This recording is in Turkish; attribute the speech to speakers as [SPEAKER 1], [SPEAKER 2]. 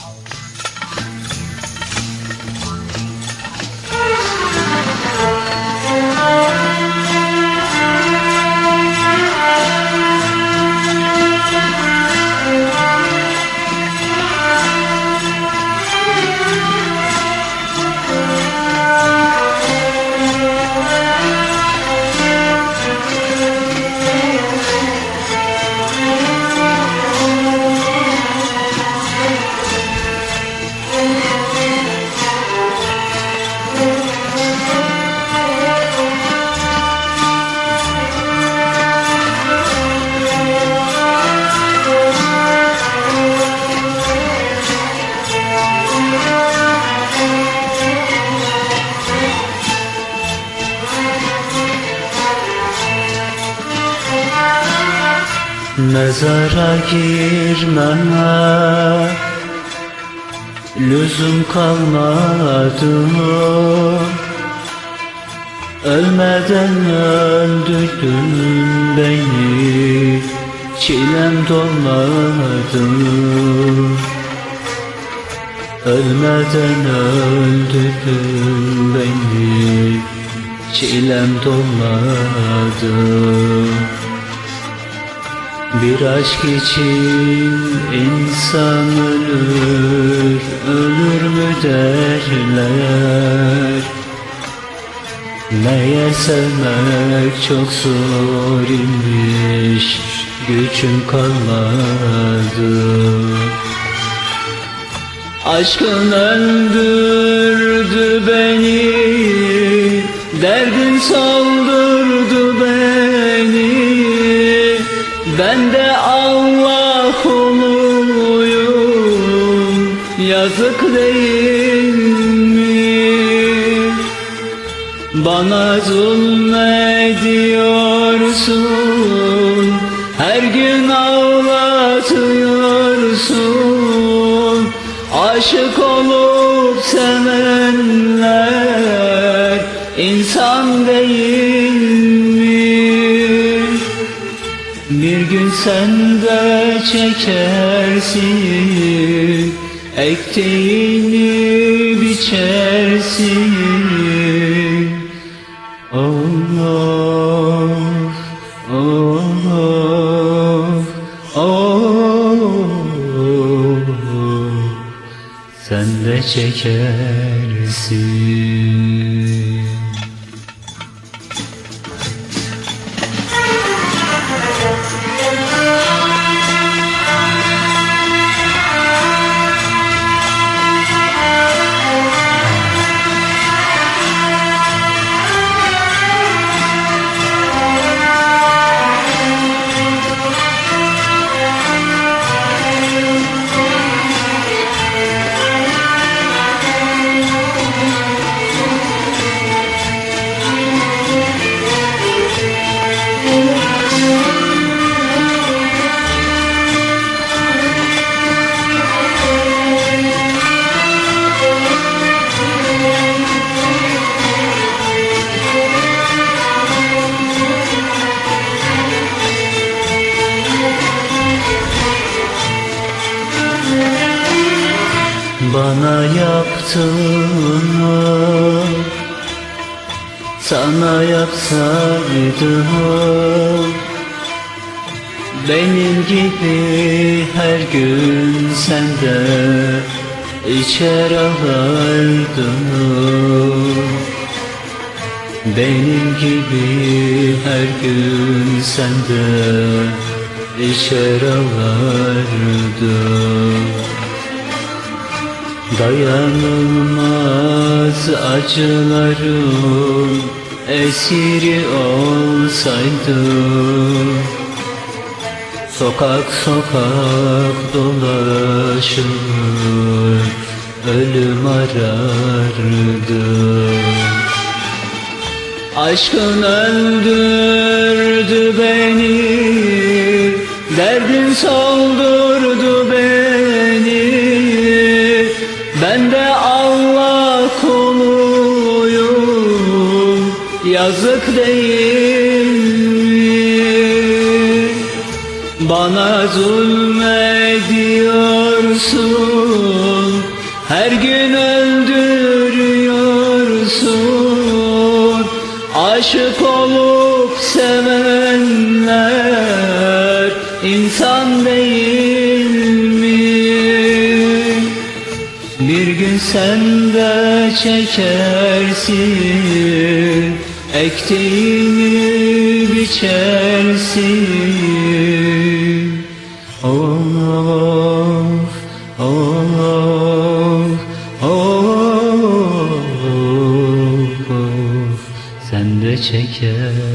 [SPEAKER 1] 好。Mezara girmeme Lüzum kalmadı Ölmeden öldürdün beni. Çilem dolmadı Ölmeden öldürdün beni. Çilem dolmadı bir aşk için insan ölür, ölür mü derler. Meğer sevmek çok zor imiş, gücüm kalmadı. Aşkın öldürdü Yazık değil mi? Bana zulmediyorsun Her gün ağlatıyorsun Aşık olup sevenler insan değil mi? Bir gün sen de çekersin Ektiğini biçersin. Allah Allah Allah Sen de çekersin Bana yaptığını sana yapsaydım Benim gibi her gün sende içer ağlardın Benim gibi her gün sende içer ağlardın Dayanılmaz acıların esiri olsaydım Sokak sokak dolaşır ölüm arardım Aşkın öldürdü beni Derdin soldurdu Yazık değil mi? Bana zulmediyorsun Her gün öldürüyorsun Aşık olup sevenler insan değil mi? Bir gün sen de çekersin Ektiğini biçersin. Allah Allah Allah Sen de çekersin